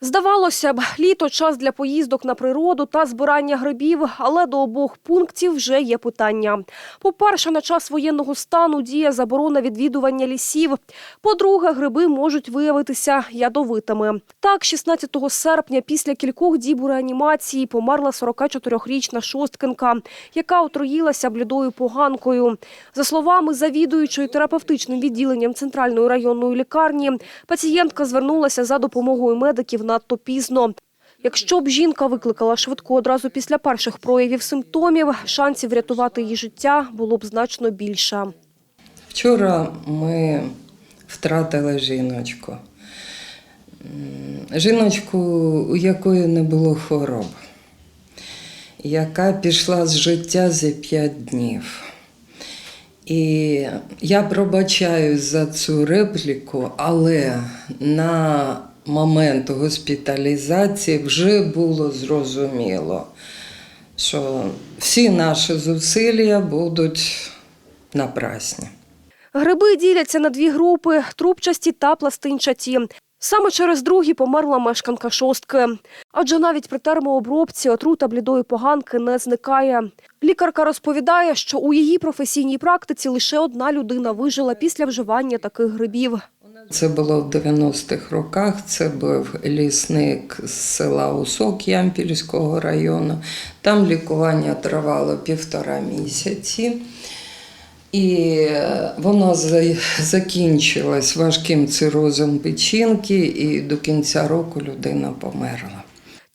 Здавалося б, літо час для поїздок на природу та збирання грибів, але до обох пунктів вже є питання. По-перше, на час воєнного стану діє заборона відвідування лісів. По-друге, гриби можуть виявитися ядовитими. Так, 16 серпня після кількох діб у реанімації померла 44-річна шосткинка, яка отруїлася блідою поганкою. За словами завідуючої терапевтичним відділенням центральної районної лікарні, пацієнтка звернулася за допомогою медиків надто пізно. Якщо б жінка викликала швидку одразу після перших проявів симптомів, шансів врятувати її життя було б значно більше. Вчора ми втратили жіночку. Жіночку, у якої не було хвороб, яка пішла з життя за п'ять днів. І я пробачаю за цю репліку, але на момент госпіталізації вже було зрозуміло, що всі наші зусилля будуть напрасні. Гриби діляться на дві групи – трубчасті та пластинчаті. Саме через другі померла мешканка шостки. Адже навіть при термообробці отрута блідої поганки не зникає. Лікарка розповідає, що у її професійній практиці лише одна людина вижила після вживання таких грибів. Це було в 90-х роках. Це був лісник з села Усок Ямпільського району. Там лікування тривало півтора місяці. І е, воно закінчилось важким цирозом печінки, і до кінця року людина померла.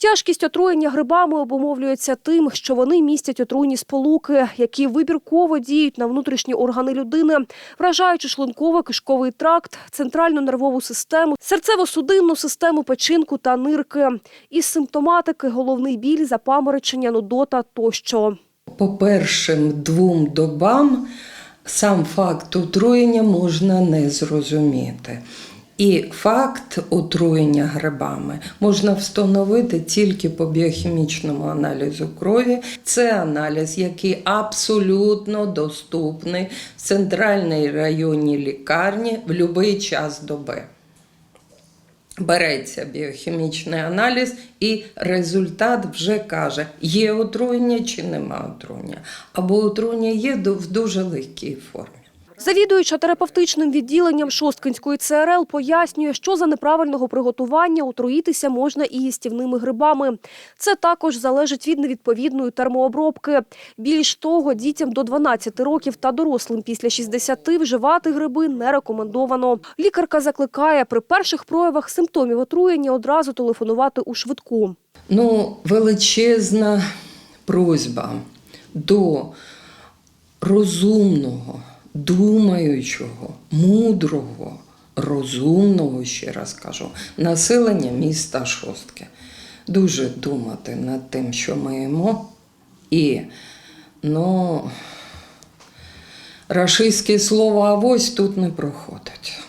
Тяжкість отруєння грибами обумовлюється тим, що вони містять отруйні сполуки, які вибірково діють на внутрішні органи людини, вражаючи шлунково-кишковий тракт, центральну нервову систему, серцево-судинну систему печінку та нирки. Із симптоматики головний біль, запаморочення, нудота тощо. По першим двом добам сам факт отруєння можна не зрозуміти. І факт отруєння грибами можна встановити тільки по біохімічному аналізу крові. Це аналіз, який абсолютно доступний в центральній районній лікарні в будь-який час доби. Береться біохімічний аналіз, і результат вже каже, є отруєння чи нема отруєння. Або отруєння є в дуже легкій формі. Завідуюча терапевтичним відділенням Шосткинської ЦРЛ пояснює, що за неправильного приготування отруїтися можна і їстівними грибами. Це також залежить від невідповідної термообробки. Більш того, дітям до 12 років та дорослим після 60 вживати гриби не рекомендовано. Лікарка закликає при перших проявах симптомів отруєння одразу телефонувати у швидку. Ну, величезна просьба до розумного, думаючого, мудрого, розумного, ще раз кажу, населення міста Шостки. Дуже думати над тим, що ми їмо. І, ну, рашистські слово авось тут не проходить.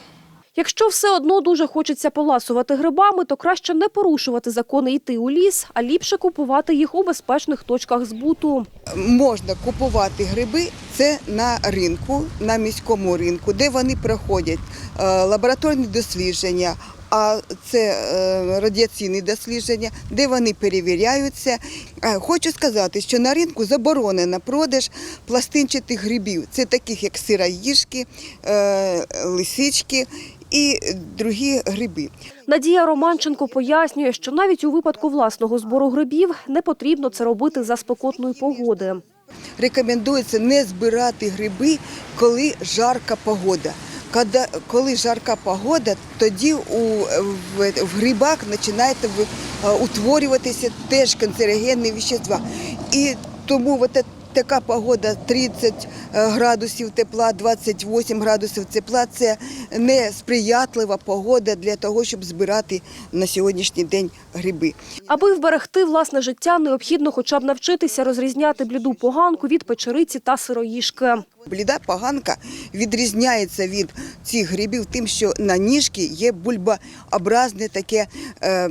Якщо все одно дуже хочеться поласувати грибами, то краще не порушувати закони йти у ліс, а ліпше купувати їх у безпечних точках збуту. можна купувати гриби це на ринку, на міському ринку, де вони проходять е, лабораторні дослідження. А це е, радіаційні дослідження, де вони перевіряються. Е, Хочу сказати, що на ринку заборонено продаж пластинчатих грибів. Це таких як сироїжки, е, лисички і другі гриби. Надія Романченко пояснює, що навіть у випадку власного збору грибів не потрібно це робити за спекотної погоди. Рекомендується не збирати гриби, коли жарка погода. Коли, жарка погода, тоді у, в, в грибах починають утворюватися теж канцерогенні вещества. І тому от така погода 30 градусів тепла, 28 градусів тепла це не сприятлива погода для того, щоб збирати на сьогоднішній день гриби. Аби вберегти власне життя, необхідно хоча б навчитися розрізняти бліду поганку від печериці та сироїшки. Бліда поганка відрізняється від цих грибів тим, що на ніжці є бульбообразне таке е,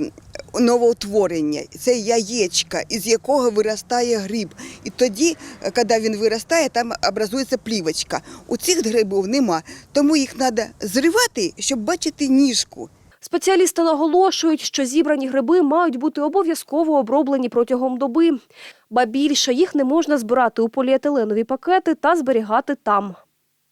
новоутворення. Це яєчка, із якого виростає гриб. І тоді, е, коли він виростає, там образується плівочка. У цих грибів нема, тому їх треба зривати, щоб бачити ніжку. Спеціалісти наголошують, що зібрані гриби мають бути обов'язково оброблені протягом доби. Ба більше їх не можна збирати у поліетиленові пакети та зберігати там.